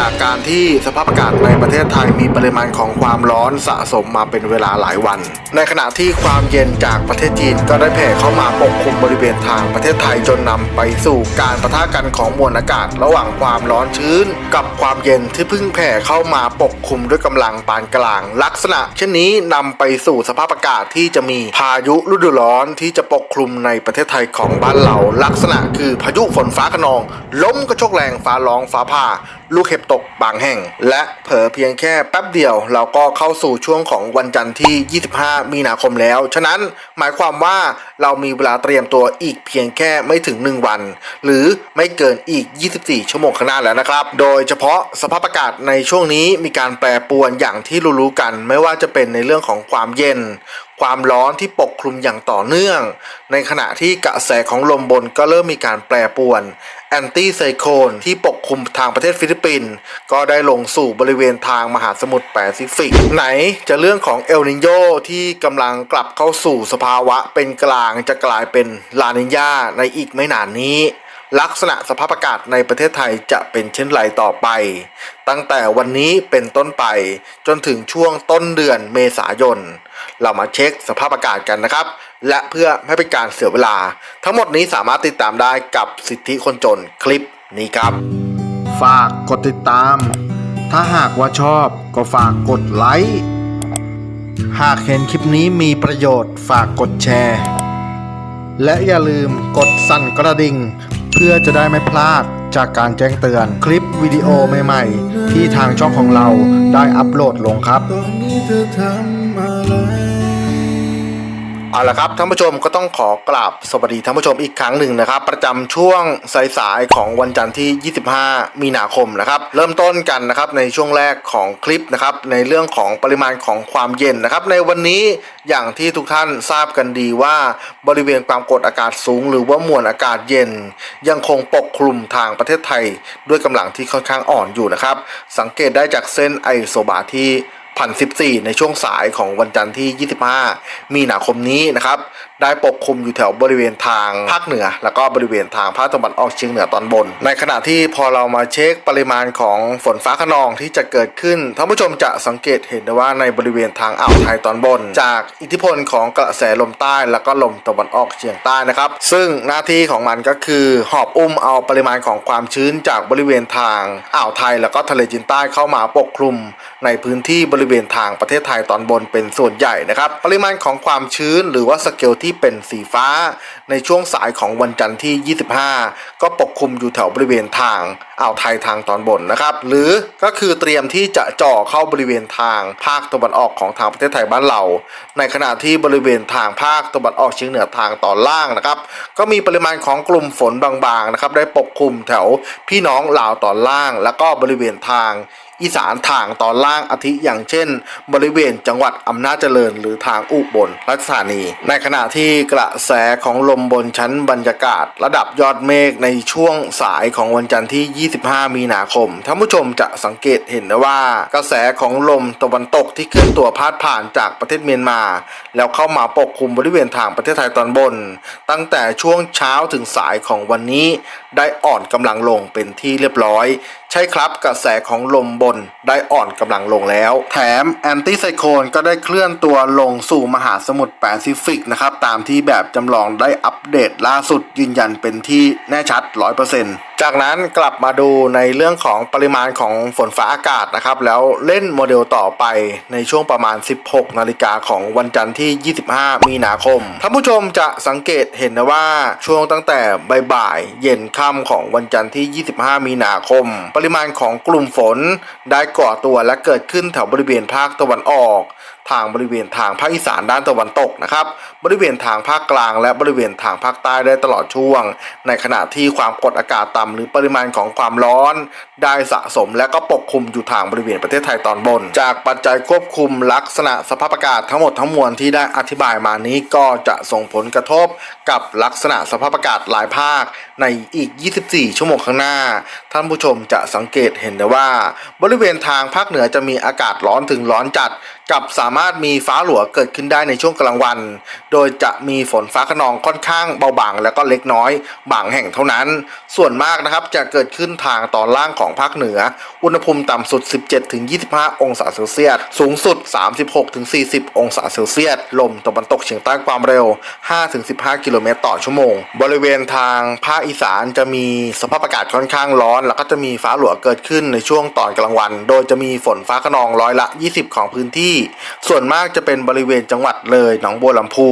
จากการที่สภาพอากาศในประเทศไทยมีปริมาณของความร้อนสะสมมาเป็นเวลาหลายวัน ในขณะที่ความเย็นจากประเทศจีนก็ได้แผ่เข้ามาปกคลุมบริเวณทางประเทศไทยจนนำไปสู่การปะทะกันของมวลอากาศ ระหว่างความร้อนชื้น กับความเย็นที่เพิ่งแผ่เข้ามาปกคลุมด้วยกำลังปานกลาง ลักษณะ เช่นนี้นำไปสู่สภาพอากาศที่จะมีพายุฤดูร้อนที่จะปกคลุมในประเทศไทยของบ้านเรา ลักษณะคือพายุฝนฟ้าขนองล้มกระโชกแรงฟ้าร้องฟ้าผ่า ลูกเห็บตกบางแห่ง และเผลอเพียงแค่แป๊บเดียว เราก็เข้าสู่ช่วงของวันจันทร์ที่ 25 มีนาคมแล้ว ฉะนั้นหมายความว่าเรามีเวลาเตรียมตัวอีกเพียงแค่ไม่ถึง 1 วัน หรือไม่เกินอีก 24 ชั่วโมงข้างหน้าแล้วนะครับ โดยเฉพาะสภาพอากาศในช่วงนี้มีการแปรปรวนอย่างที่รู้ๆกัน ไม่ว่าจะเป็นในเรื่องของความเย็นความร้อนที่ปกคลุมอย่างต่อเนื่อง ในขณะที่กระแสของลมบนก็เริ่มมีการแปรปรวน แอนตี้ไซโคลนที่ปกคลุมทางประเทศฟิลิปปินส์ก็ได้ลงสู่บริเวณทางมหาสมุทรแปซิฟิก ไหนจะเรื่องของเอลนิโยที่กำลังกลับเข้าสู่สภาวะเป็นกลางจะกลายเป็นลานิญาในอีกไม่นานนี้ ลักษณะสภาพอากาศในประเทศไทยจะเป็นเช่นไรต่อไป ตั้งแต่วันนี้เป็นต้นไป จนถึงช่วงต้นเดือนเมษายน เรามาเช็คสภาพอากาศกันนะครับ และเพื่อไม่เป็นการเสียเวลา ทั้งหมดนี้สามารถติดตามได้กับสิทธิคนจนคลิปนี้ครับ ฝากกดติดตาม ถ้าหากว่าชอบก็ฝากกดไลค์หากเห็นคลิปนี้มีประโยชน์ฝากกดแชร์ และอย่าลืมกดสั่นกระดิ่ง เพื่อจะได้ไม่พลาดจากการแจ้งเตือนคลิปวิดีโอใหม่ ๆ ที่ทางช่องของเราได้อัปโหลดลงครับ เอาละครับท่านผู้ชมก็ต้องขอกราบสวัสดีท่านผู้ชมอีกครั้งหนึ่งนะครับ ประจำช่วงสายๆของวันจันทร์ที่ 25 มีนาคมนะครับเริ่มต้นกันนะครับในช่วงแรกของคลิปนะครับในเรื่องของปริมาณของความเย็นนะครับ ในวันนี้อย่างที่ทุกท่านทราบกันดีว่าบริเวณความกดอากาศสูง หรือว่ามวลอากาศเย็น ยังคงปกคลุมทางประเทศไทย ด้วยกำลังที่ค่อนข้างอ่อนอยู่นะครับ สังเกตได้จากเส้นไอโซบาที่ 2014 ในช่วงสายของวันจันทร์ที่ 25 มีนาคมนี้นะครับ ได้ปกคลุมอยู่แถวบริเวณทางภาคเหนือ แล้วก็บริเวณทางภาคตะวันออกเฉียงเหนือตอนบน ในขณะที่พอเรามาเช็คปริมาณของฝนฟ้าขนองที่จะเกิดขึ้นท่านผู้ชมจะสังเกตเห็นได้ว่าในบริเวณทางอ่าวไทยตอนบน จากอิทธิพลของกระแสลมใต้แล้วก็ลมตะวันออกเฉียงใต้นะครับ ซึ่งหน้าที่ของมันก็คือหอบอุ้มเอาปริมาณของความชื้นจากบริเวณทางอ่าวไทยแล้วก็ทะเลจีนใต้เข้ามาปกคลุม ในพื้นที่บริเวณทางประเทศไทยตอนบนเป็นส่วนใหญ่นะครับ ปริมาณของความชื้นหรือว่าสเกลที่ที่เป็นสีฟ้า ในช่วงสายของวันจันทร์ที่ 25 ก็ปกคลุมอยู่แถวบริเวณทางอ่าวไทยทางตอนบนนะครับ หรือก็คือเตรียมที่จะจ่อเข้าบริเวณทางภาคตะวันออกของทางประเทศไทยบ้านเรา ในขณะที่บริเวณทางภาคตะวันออกเฉียงเหนือทางตอนล่างนะครับ ก็มีปริมาณของกลุ่มฝนบางๆนะครับได้ปกคลุมแถวพี่น้องลาวตอนล่าง แล้วก็บริเวณทาง อีสานทางตอนล่างอาทิอย่างเช่น บริเวณจังหวัดอำนาจเจริญ หรือทางอุบลราชธานี ในขณะที่กระแสของลมบนชั้นบรรยากาศ ระดับยอดเมฆในช่วงสายของวันจันทร์ที่ 25 มีนาคมท่านผู้ชมจะสังเกตเห็นได้ว่า กระแสของลมตะวันตกที่เคลื่อนตัวพาดผ่านจากประเทศเมียนมา แล้วเข้ามาปกคลุมบริเวณทางประเทศไทยตอนบน ตั้งแต่ช่วงเช้าถึงสายของวันนี้ได้อ่อนกำลังลงเป็นที่เรียบร้อย ใช่ครับกระแสของลมบนได้อ่อนกำลังลงแล้ว แถมแอนตี้ไซโคลนก็ได้เคลื่อนตัวลงสู่มหาสมุทรแปซิฟิกนะครับ ตามที่แบบจำลองได้อัปเดตล่าสุดยืนยันเป็นที่แน่ชัด 100%จากนั้นกลับมาดูในเรื่องของปริมาณของฝนฟ้าอากาศนะครับ แล้วเล่นโมเดลต่อไปในช่วงประมาณ 16 นาฬิกาของวันจันทร์ที่ 25 มีนาคมท่านผู้ชมจะสังเกตเห็นนะว่าช่วงตั้งแต่บ่ายเย็นค่ำของวันจันทร์ที่ 25 มีนาคมปริมาณของกลุ่มฝนได้ก่อตัวและเกิดขึ้นแถวบริเวณภาคตะวันออก ทางบริเวณทางภาคอีสานด้านตะวันตกนะครับ บริเวณทางภาคกลาง และบริเวณทางภาคใต้ได้ตลอดช่วง ในขณะที่ความกดอากาศต่ำหรือปริมาณของความร้อน ได้สะสมและก็ปกคลุมอยู่ทางบริเวณประเทศไทยตอนบน จากปัจจัยควบคุมลักษณะสภาพอากาศทั้งหมดทั้งมวลที่ได้อธิบายมานี้ก็จะส่งผลกระทบกับลักษณะสภาพอากาศหลายภาคในอีก 24 ชั่วโมงข้างหน้า ท่านผู้ชมจะสังเกตเห็นได้ว่า บริเวณทางภาคเหนือจะมีอากาศร้อนถึงร้อนจัด กับสามารถมีฟ้าหลัวเกิดขึ้นได้ในช่วงกลางวัน โดยจะมีฝนฟ้าขนองค่อนข้างเบาบางและก็เล็กน้อย บางแห่งเท่านั้น ส่วนมากนะครับจะเกิดขึ้นทางตอนล่างของภาคเหนือ อุณหภูมิต่ำสุด 17-25 องศาเซลเซียส สูงสุด 36-40 องศาเซลเซียส ลมตะวันตกเฉียงใต้ความเร็ว 5-15 กิโลเมตรต่อชั่วโมง บริเวณทางภาคอีสานจะมีสภาพอากาศค่อนข้างร้อน แล้วก็จะมีฟ้าหลัวเกิดขึ้นในช่วงตอนกลางวัน โดยจะมีฝนฟ้าขนองร้อยละ 20 ของพื้นที่ส่วนมากจะเป็นบริเวณจังหวัดเลย หนองบัวลำพู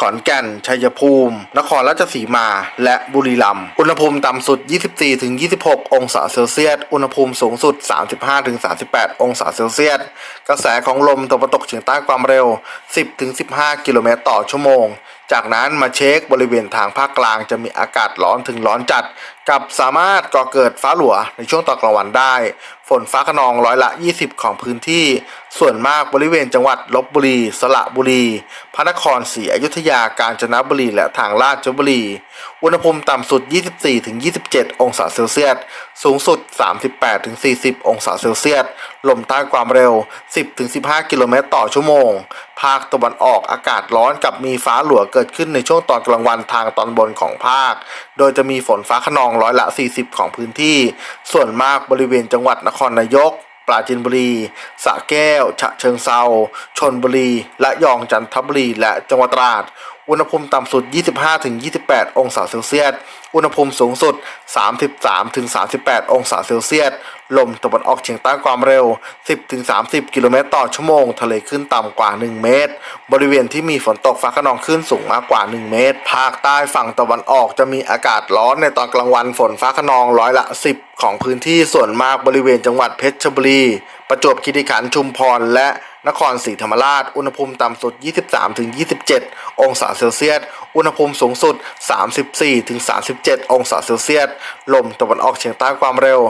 ขอนแก่น ชัยภูมิ นครราชสีมา และบุรีรัมย์ อุณหภูมิต่ำสุด 24-26 องศาเซลเซียส อุณหภูมิสูงสุด 35-38 องศาเซลเซียส กระแสของลมตะวันตกเฉียงใต้ความเร็ว 10-15 กิโลเมตรต่อชั่วโมง จากนั้นมาเช็คบริเวณทางภาคกลางจะมีอากาศร้อนถึงร้อนจัด กับสามารถก่อเกิดฟ้าหลัวในช่วงตอนกลางวันได้ ฝนฟ้าขนองร้อยละ 20 ของพื้นที่ ส่วนมากบริเวณจังหวัดลบบุรี สระบุรี พระนครศรีอยุธยา กาญจนบุรี และทางราชบุรี อุณหภูมิต่ำสุด 24-27 องศาเซลเซียส สูงสุด 38-40 องศาเซลเซียส ลมใต้ความเร็ว 10-15 กิโลเมตรต่อชั่วโมง ภาคตะวันออกอากาศร้อนกับมีฟ้าหลัวเกิดขึ้นในช่วงตอนกลางวันทางตอนบนของภาค โดยจะมีฝนฟ้าขนองร้อยละ 40 ของพื้นที่ ส่วนมากบริเวณจังหวัดนครนายก ปราจีนบุรีสระแก้ว ฉะเชิงเซาชนบุรี และยองจันทบุรี และจังหวัดตราด อุณหภูมิต่ำสุด 25-28 องศาเซลเซียส อุณหภูมิสูงสุด 33-38 องศาเซลเซียส ลมตะวันออกเฉียงใต้ความเร็ว 10-30 กิโลเมตรต่อชั่วโมง ทะเลขึ้นต่ำกว่า 1 เมตร บริเวณที่มีฝนตกฟ้าขนองขึ้นสูงมากกว่า 1 เมตร ภาคใต้ฝั่งตะวันออกจะมีอากาศร้อนในตอนกลางวันฝนฟ้าขนองร้อยละ 10 ของพื้นที่ส่วนมากบริเวณจังหวัดเพชรบุรี ประจวบคีรีขันธ์ชุมพรและ นครศรีธรรมราช อุณหภูมิต่ำสุด 23-27 องศาเซลเซียส อุณหภูมิสูงสุด 34-37 องศาเซลเซียส ลมตะวันออกเฉียงใต้ความเร็ว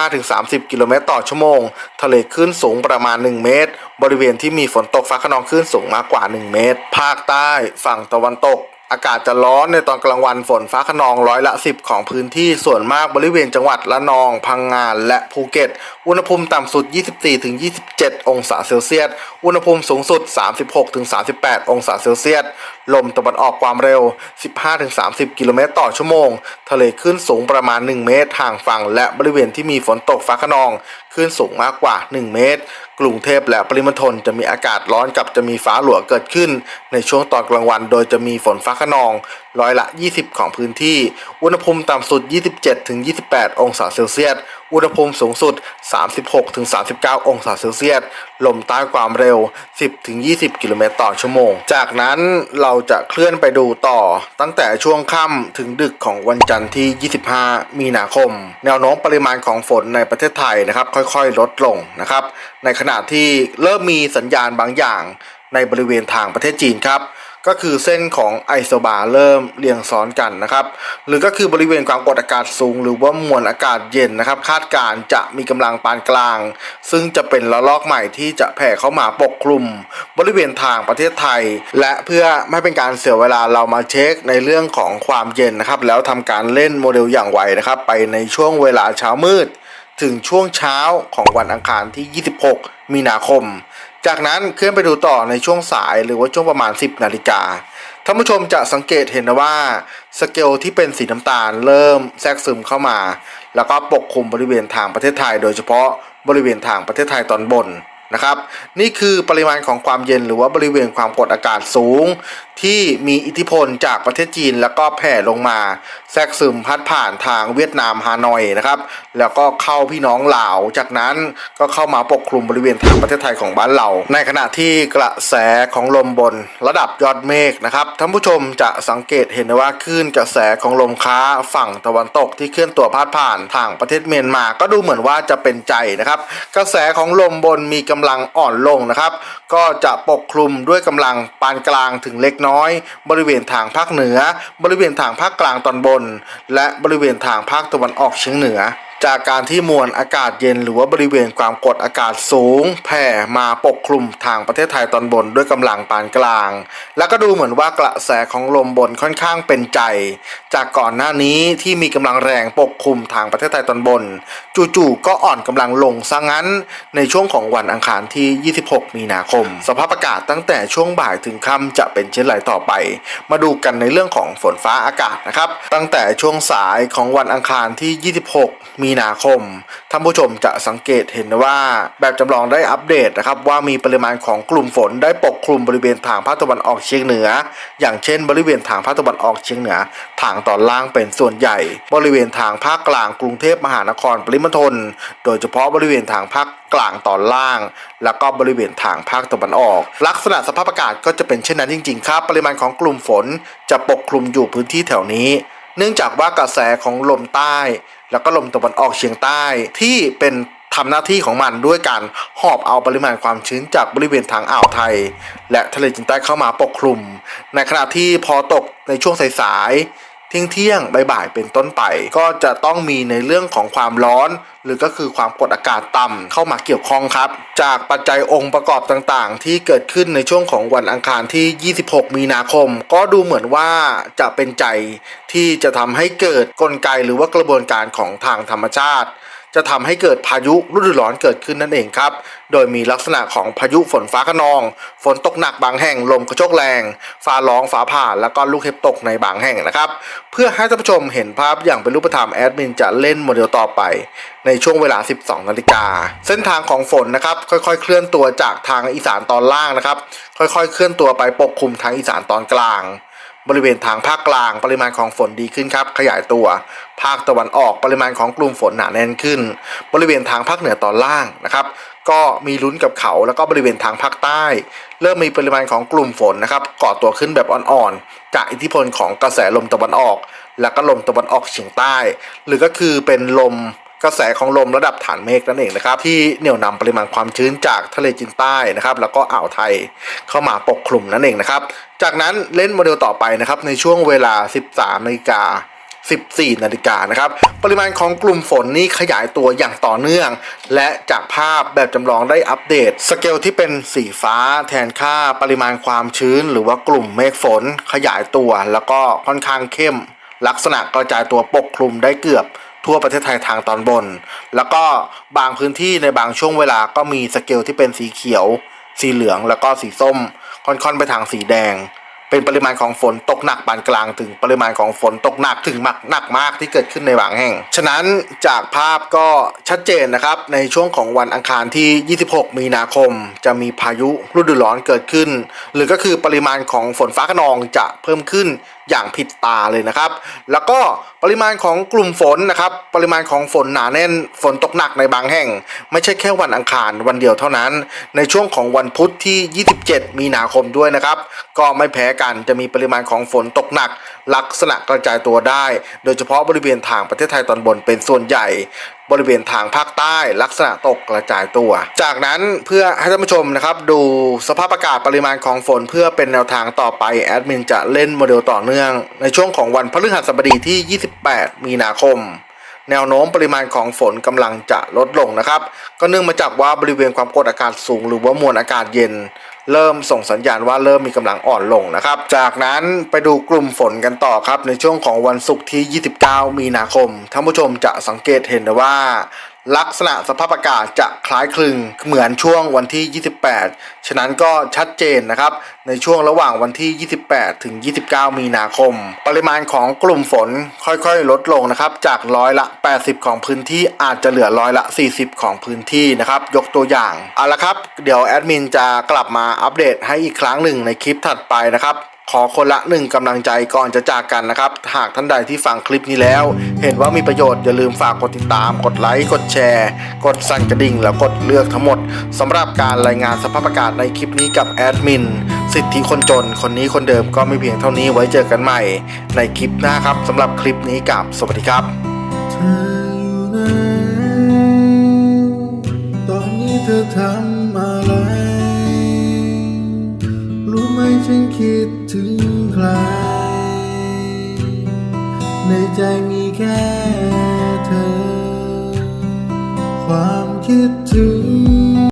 15-30 กิโลเมตรต่อชั่วโมง ทะเลคลื่นสูงประมาณ 1 เมตร บริเวณที่มีฝนตกฟ้าขนองคลื่นสูงมากกว่า 1 เมตร ภาคใต้ ฝั่งตะวันตก อากาศจะร้อนในตอนกลางวันฝนฟ้าขนองร้อยละ 10 ของพื้นที่ส่วนมากบริเวณจังหวัดละนอง พังงานและภูเก็ต อุณหภูมิต่ำสุด 24-27 องศาเซลเซียส อุณหภูมิสูงสุด 36-38 องศาเซลเซียส ลมตะวันออกความเร็ว 15-30 กิโลเมตรต่อชั่วโมง ทะเลคลื่นสูงประมาณ 1 เมตรห่างฝั่ง และบริเวณที่มีฝนตกฟ้าขนองคลื่นสูงมากกว่า 1 เมตร กรุงเทพและปริมณฑลจะมีอากาศร้อนกับจะมีฟ้าหลัวเกิดขึ้น ในช่วงตอนกลางวัน โดยจะมีฝนฟ้าขนอง ร้อยละ 20 ของพื้นที่ อุณหภูมิต่ำสุด 27-28 องศาเซลเซียส อุณหภูมิสูงสุด 36-39 องศาเซลเซียส ลมใต้ความเร็ว 10-20 กิโลเมตรต่อชั่วโมง จากนั้นเราจะเคลื่อนไปดูต่อตั้งแต่ช่วงค่ำถึงดึกของวันจันทร์ที่ 25 มีนาคม แนวโน้มปริมาณของฝนในประเทศไทยนะครับ ค่อยๆ ลดลงนะครับ ในขณะที่เริ่มมีสัญญาณบางอย่างในบริเวณทางประเทศจีนครับ ก็คือเส้นของไอโซบาเริ่มเรียงซ้อนกันนะครับ หรือก็คือบริเวณความกดอากาศสูง หรือว่ามวลอากาศเย็นนะครับ คาดการจะมีกำลังปานกลาง ซึ่งจะเป็นระลอกใหม่ที่จะแผ่เข้ามาปกคลุม บริเวณทางประเทศไทย และเพื่อไม่เป็นการเสียเวลาเรามาเช็คในเรื่องของความเย็นนะครับ แล้วทำการเล่นโมเดลอย่างไวนะครับ ไปในช่วงเวลาเช้ามืด ถึงช่วงเช้าของวันอังคารที่ 26 มีนาคม จากนั้นเคลื่อนไปดูต่อในช่วงสายหรือว่าช่วงประมาณ 10 นาฬิกาท่านผู้ชมจะสังเกตเห็นนะว่าสเกลที่เป็นสีน้ำตาลเริ่มแทรกซึมเข้ามา แล้วก็ปกคลุมบริเวณทางประเทศไทย โดยเฉพาะบริเวณทางประเทศไทยตอนบนนะครับ นี่คือปริมาณของความเย็นหรือว่าบริเวณความกดอากาศสูงที่มีอิทธิพลจากประเทศจีน แล้วก็แผ่ลงมาแทรกซึมพัดผ่านทางเวียดนามฮานอยนะครับ แล้วก็เข้าพี่น้องลาว จากนั้นก็เข้ามาปกคลุมบริเวณทางประเทศไทยของบ้านเรา ในขณะที่กระแสของลมบนระดับยอดเมฆนะครับท่านผู้ชมจะสังเกตเห็นว่าคลื่นกระแสของลมค้าฝั่งตะวันตกที่เคลื่อนตัวพาดผ่านทางประเทศเมียนมา ก็ดูเหมือนว่าจะเป็นใจนะครับ กระแสของลมบนมีกำลังอ่อนลงนะครับ ก็จะปกคลุมด้วยกำลังปานกลางถึงเล็กน้อย บริเวณทางภาคเหนือ บริเวณทางภาคกลางตอนบน และบริเวณทางภาคตะวันออกเฉียงเหนือ จากการที่มวลอากาศเย็นหรือว่าบริเวณความกดอากาศสูง แผ่มาปกคลุมทางประเทศไทยตอนบนด้วยกำลังปานกลาง แล้วก็ดูเหมือนว่ากระแสของลมบนค่อนข้างเป็นใจ จากก่อนหน้านี้ที่มีกำลังแรงปกคลุมทางประเทศไทยตอนบน จู่ๆก็อ่อนกำลังลงซะงั้น ในช่วงของวันอังคารที่ 26 มีนาคม สภาพอากาศตั้งแต่ช่วงบ่ายถึงค่ำจะเป็นเช่นไรต่อไป มาดูกันในเรื่องของฝนฟ้าอากาศนะครับ ตั้งแต่ช่วงสายของวันอังคารที่ 26 มีีนาคม ท่านผู้ชมจะสังเกตเห็นว่า แบบจำลองได้อัปเดตนะครับว่ามีปริมาณของกลุ่มฝนได้ปกคลุมบริเวณทางภาคตะวันออกเฉียงเหนือ อย่างเช่น บริเวณทางภาคตะวันออกเฉียงเหนือ ทางตอนล่างเป็นส่วนใหญ่ บริเวณทางภาคกลางกรุงเทพมหานครปริมณฑลโดยเฉพาะบริเวณทางภาคกลางตอนล่าง แล้วก็บริเวณทางภาคตะวันออก ลักษณะสภาพอากาศก็จะเป็นเช่นนั้นจริง ๆ ครับ ปริมาณของกลุ่มฝนจะปกคลุมอยู่พื้นที่แถวนี้ เนื่องจากว่ากระแสของลมใต้ แล้วก็ลมตะวันออกเฉียงใต้ที่เป็นทำหน้าที่ของมันด้วยการหอบเอาปริมาณความชื้นจากบริเวณทางอ่าวไทย และทะเลจีนใต้เข้ามาปกคลุม ในขณะที่พอตกในช่วงสายๆ เที่ยงเที่ยงๆบ่ายๆเป็นต้นไป ก็จะต้องมีในเรื่องของความร้อน หรือก็คือความกดอากาศต่ำเข้ามาเกี่ยวข้องครับ จากปัจจัยองค์ประกอบต่างๆ ที่เกิดขึ้นในช่วงของวันอังคารที่ 26 มีนาคม ก็ดูเหมือนว่าจะเป็นใจที่จะทำให้เกิดกลไกหรือว่ากระบวนการของทางธรรมชาติ จะทำให้เกิดพายุฤดูร้อนเกิดขึ้นนั่นเองครับ โดยมีลักษณะของพายุฝนฟ้าขนอง ฝนตกหนักบางแห่ง ลมกระโชกแรง ฟ้าร้องฟ้าผ่า แล้วก็ลูกเห็บตกในบางแห่งนะครับ เพื่อให้ท่านผู้ชมเห็นภาพอย่างเป็นรูปธรรมแอดมินจะเล่นโมเดลต่อไป ในช่วงเวลา 12 นาฬิกา เส้นทางของฝนนะครับ ค่อยๆ เคลื่อนตัวจากทางอีสานตอนล่างนะครับ ค่อยๆ เคลื่อนตัวไปปกคลุมทางอีสานตอนกลาง บริเวณทางภาคกลางปริมาณของฝนดีขึ้นครับ ขยายตัว ภาคตะวันออกปริมาณของกลุ่มฝนหนาแน่นขึ้น บริเวณทางภาคเหนือตอนล่างนะครับ ก็มีลุ้นกับเขาแล้วก็บริเวณทางภาคใต้ เริ่มมีปริมาณของกลุ่มฝนนะครับก่อตัวขึ้นแบบอ่อนๆ จากอิทธิพลของกระแสลมตะวันออก และก็ลมตะวันออกเฉียงใต้ หรือก็คือเป็นลม กระแสของลมระดับฐานเมฆนั่นเองนะครับที่เหนี่ยวนำปริมาณความชื้นจากทะเลจีนใต้นะครับแล้วก็อ่าวไทยเข้ามาปกคลุมนั่นเองนะครับ จากนั้นเล่นโมเดลต่อไปนะครับในช่วงเวลา 13นาฬิกา14นาฬิกานะครับ ปริมาณของกลุ่มฝนนี่ขยายตัวอย่างต่อเนื่อง และจากภาพแบบจำลองได้อัปเดต สเกลที่เป็นสีฟ้าแทนค่าปริมาณความชื้น หรือว่ากลุ่มเมฆฝนขยายตัว แล้วก็ค่อนข้างเข้ม ลักษณะกระจายตัวปกคลุมได้เกือบ ทั่วประเทศไทยทางตอนบน แล้วก็บางพื้นที่ในบางช่วงเวลาก็มีสเกลที่เป็นสีเขียว สีเหลืองแล้วก็สีส้ม ค่อนๆไปทางสีแดง เป็นปริมาณของฝนตกหนักปานกลางถึงปริมาณของฝนตกหนักถึงหมากหนักมากที่เกิดขึ้นในบางแห่ง ฉะนั้นจากภาพก็ชัดเจนนะครับ ในช่วงของวันอังคารที่ 26 มีนาคม จะมีพายุฤดูร้อนเกิดขึ้น หรือก็คือปริมาณของฝนฟ้าขนองจะเพิ่มขึ้นอย่างผิดตาเลยนะครับ แล้วก็ปริมาณของกลุ่มฝนนะครับ ปริมาณของฝนหนาแน่น ฝนตกหนักในบางแห่ง ไม่ใช่แค่วันอังคารวันเดียวเท่านั้น ในช่วงของวันพุธที่ 27 มีนาคมด้วยนะครับ ก็ไม่แพ้กันจะมีปริมาณของฝนตกหนัก ลักษณะกระจายตัวได้ โดยเฉพาะบริเวณทางประเทศไทยตอนบนเป็นส่วนใหญ่ บริเวณทางภาคใต้ลักษณะตกกระจายตัว จากนั้นเพื่อให้ท่านผู้ชมนะครับดูสภาพอากาศปริมาณของฝนเพื่อเป็นแนวทางต่อไปแอดมินจะเล่นโมเดลต่อเนื่อง ในช่วงของวันพฤหัสบดีที่ 28 มีนาคมแนวโน้มปริมาณของฝนกำลังจะลดลงนะครับ ก็เนื่องมาจากว่าบริเวณความกดอากาศสูง หรือว่ามวลอากาศเย็น เริ่มส่งสัญญาณว่าเริ่มมีกำลังอ่อนลงนะครับ จากนั้นไปดูกลุ่มฝนกันต่อครับ ในช่วงของวันศุกร์ที่ 29 มีนาคมท่านผู้ชมจะสังเกตเห็นว่า ลักษณะสภาพอากาศจะคล้ายคลึงเหมือนช่วงวันที่ 28 ฉะนั้นก็ชัดเจนนะครับ ในช่วงระหว่างวันที่ 28 ถึง 29 มีนาคม ปริมาณของกลุ่มฝนค่อยๆ ลดลงนะครับ จากร้อยละ 80 ของพื้นที่อาจจะเหลือร้อยละ 40 ของพื้นที่นะครับ ยกตัวอย่าง เอาละครับ เดี๋ยวแอดมินจะกลับมาอัปเดตให้อีกครั้งหนึ่งในคลิปถัดไปนะครับ ขอคนละหนึ่งกำลังใจก่อนจะจากกันนะครับ หากท่านใดที่ฟังคลิปนี้แล้ว เห็นว่ามีประโยชน์อย่าลืมฝากกดติดตาม กดไลค์ กดแชร์ กดสั่นกระดิ่ง แล้วกดเลือกทั้งหมดสำหรับการรายงานสภาพอากาศในคลิปนี้กับแอดมินสิทธิคนจน คนนี้คนเดิมก็ไม่เพียงเท่านี้ไว้เจอกันใหม่ ในคลิปหน้าครับสำหรับคลิปนี้กับสวัสดีครับตอนนี้เธอทำ ให้ฉันคิดถึงใคร ในใจมีแค่เธอ ความคิดถึง